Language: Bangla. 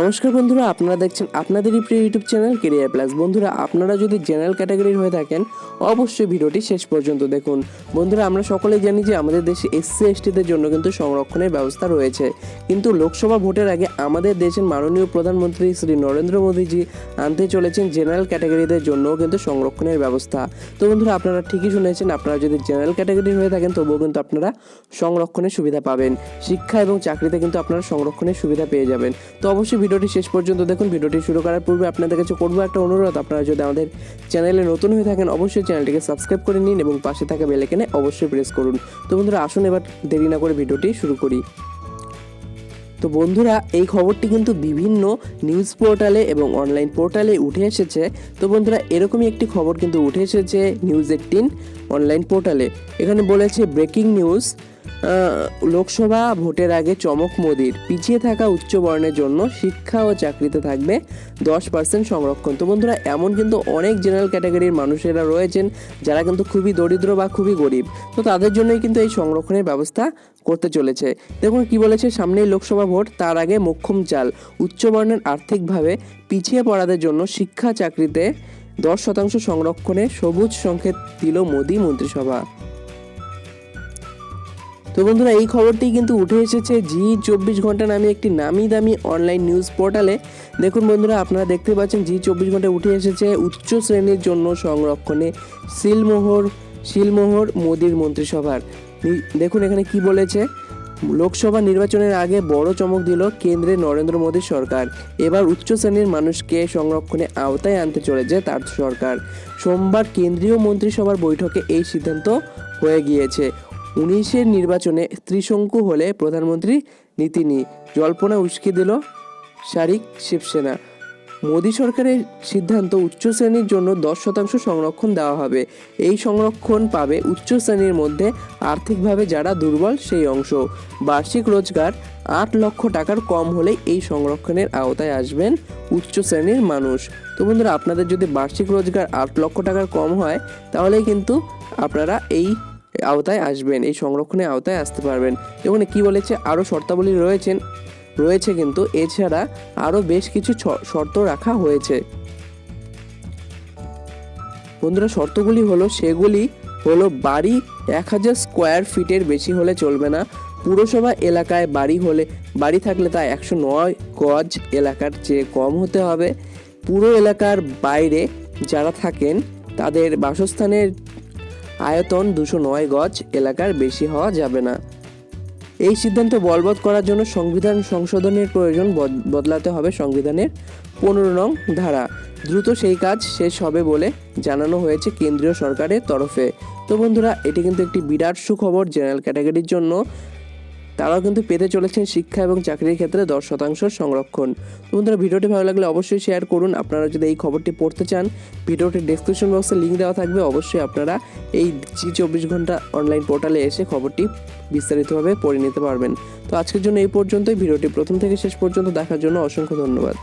নমস্কার বন্ধুরা, আপনারা দেখছেন আপনাদেরই প্রিয় ইউটিউব চ্যানেল কেরিয়ার প্লাস বন্ধুরা, আপনারা যদি জেনারেল ক্যাটাগরির হয়ে থাকেন, অবশ্যই ভিডিওটি শেষ পর্যন্ত দেখুন। বন্ধুরা, আমরা সকলেই জানি যে আমাদের দেশে এসসি এসটিদের জন্য কিন্তু সংরক্ষণের ব্যবস্থা রয়েছে। কিন্তু লোকসভা ভোটের আগে আমাদের দেশের মাননীয় প্রধানমন্ত্রী শ্রী নরেন্দ্র মোদীজি আনতে চলেছেন জেনারেল ক্যাটাগরিদের জন্যও কিন্তু সংরক্ষণের ব্যবস্থা। তো বন্ধুরা, আপনারা ঠিকই শুনেছেন, আপনারা যদি জেনারেল ক্যাটাগরির হয়ে থাকেন, তবুও কিন্তু আপনারা সংরক্ষণের সুবিধা পাবেন। শিক্ষা এবং চাকরিতে কিন্তু আপনারা সংরক্ষণের সুবিধা পেয়ে যাবেন। তো অবশ্যই ভিডিওটি শেষ পর্যন্ত দেখুন। ভিডিওটি শুরু করার পূর্বে আপনাদের কাছে করব একটা অনুরোধ। আপনারা যদি আমাদের চ্যানেলে নতুন হয়ে থাকেন, অবশ্যই চ্যানেলটিকে সাবস্ক্রাইব করে নিন এবং পাশে থাকা বেলেকেনে অবশ্যই প্রেস করুন। তো বন্ধুরা, আসুন এবার দেরি না করে ভিডিওটি শুরু করি। তো বন্ধুরা, এই খবরটি কিন্তু বিভিন্ন নিউজ পোর্টালে এবং অনলাইন পোর্টালে উঠে এসেছে। তো বন্ধুরা, এরকমই একটি খবর কিন্তু উঠে এসেছে নিউজ এইটিন অনলাইন পোর্টালে। এখানে বলেছে, ব্রেকিং নিউজ লোকসভা ভোটের আগে চমক মোদির। পিছিয়ে থাকা উচ্চ বর্ণের জন্য শিক্ষা ও চাকরিতে থাকবে দশ পার্সেন্ট সংরক্ষণ। তো বন্ধুরা, এমন কিন্তু অনেক জেনারেল ক্যাটাগরির মানুষেরা রয়েছেন যারা কিন্তু খুবই দরিদ্র বা খুবই গরিব। তো তাদের জন্যই কিন্তু এই সংরক্ষণের ব্যবস্থা করতে চলেছে। দেখুন কি বলেছে সামনেই লোকসভা ভোট, তার আগে মোক্ষম চাল। উচ্চবর্ণের আর্থিকভাবে পিছিয়ে পড়াদের জন্য শিক্ষা চাকরিতে দশ শতাংশ সংরক্ষণে সবুজ সংকেত দিল মোদী মন্ত্রিসভা। তো বন্ধুরা, এই খবরটি কিন্তু উঠে এসেছে জি চব্বিশ ঘণ্টা নামে একটি নামি দামি অনলাইন নিউজ পোর্টালে দেখুন বন্ধুরা, আপনারা দেখতে পাচ্ছেন জি চব্বিশ ঘণ্টা উঠে এসেছে উচ্চ শ্রেণির জন্য সংরক্ষণে সিলমোহর শিলমোহর মোদির মন্ত্রিসভার। দেখুন এখানে কি বলেছে? লোকসভা নির্বাচনের আগে বড় চমক দিল কেন্দ্রে নরেন্দ্র মোদী সরকার। এবার উচ্চ শ্রেণির মানুষকে সংরক্ষণে আওতায় আনতে চলেছে তার সরকার। সোমবার কেন্দ্রীয় মন্ত্রিসভার বৈঠকে এই সিদ্ধান্ত হয়ে গিয়েছে। উনিশের নির্বাচনে ত্রিশঙ্কু হলে প্রধানমন্ত্রী নীতিনি। জল্পনা উস্কে দিল, শারিক শিবসেনা, মোদী সরকারের সিদ্ধান্ত উচ্চ শ্রেণির জন্য দশ শতাংশ সংরক্ষণ দেওয়া হবে। এই সংরক্ষণ পাবে উচ্চ শ্রেণির মধ্যে আর্থিকভাবে যারা দুর্বল, সেই অংশ। বার্ষিক রোজগার আট লক্ষ টাকার কম হলে এই সংরক্ষণের আওতায় আসবেন উচ্চ শ্রেণির মানুষ। তো বন্ধুরা, আপনাদের যদি বার্ষিক রোজগার আট লক্ষ টাকার কম হয় তাহলে কিন্তু আপনারা এই আওতায় আসবেন, এই সংরক্ষণের আওতায় আসতে পারবেন। এবং কি বলেছে? আরও শর্তাবলী রয়েছেন, রয়েছে কিন্তু, এছাড়া আরও বেশ কিছু শর্ত রাখা হয়েছে। বন্ধুরা, শর্তগুলি হলো, সেগুলি হলো, বাড়ি এক হাজার স্কোয়ার ফিটের বেশি হলে চলবে না। পুরসভা এলাকায় বাড়ি হলে, বাড়ি থাকলে তা একশো নয় গজ এলাকার চেয়ে কম হতে হবে। পুরো এলাকার বাইরে যারা থাকেন, তাদের বাসস্থানের আয়তন দুশো নয় গজ, এলাকার বেশি হওয়া যাবে না। এই সিদ্ধান্ত বলবৎ করার জন্য সংবিধান সংশোধনের প্রয়োজন বদ- বদলাতে হবে সংবিধানের পনেরো নং ধারা। দ্রুত সেই কাজ শেষ হবে বলে জানানো হয়েছে কেন্দ্রীয় সরকারের তরফে। তো বন্ধুরা, এটি কিন্তু একটি বিরাট সুখবর জেনারেল ক্যাটাগরির জন্য। তারাও কিন্তু পেতে চলেছেন শিক্ষা এবং চাকরির ক্ষেত্রে দশ শতাংশ সংরক্ষণ। বন্ধুরা, ভিডিওটি ভালো লাগলে অবশ্যই শেয়ার করুন। আপনারা যদি এই খবরটি পড়তে চান ভিডিওটি ডিসক্রিপশন বক্সে লিঙ্ক দেওয়া থাকবে। অবশ্যই আপনারা এই জি চব্বিশ ঘণ্টা অনলাইন পোর্টালে এসে খবরটি বিস্তারিতভাবে পড়ে নিতে পারবেন। তো আজকের জন্য এই পর্যন্তই। ভিডিওটি প্রথম থেকে শেষ পর্যন্ত দেখার জন্য অসংখ্য ধন্যবাদ।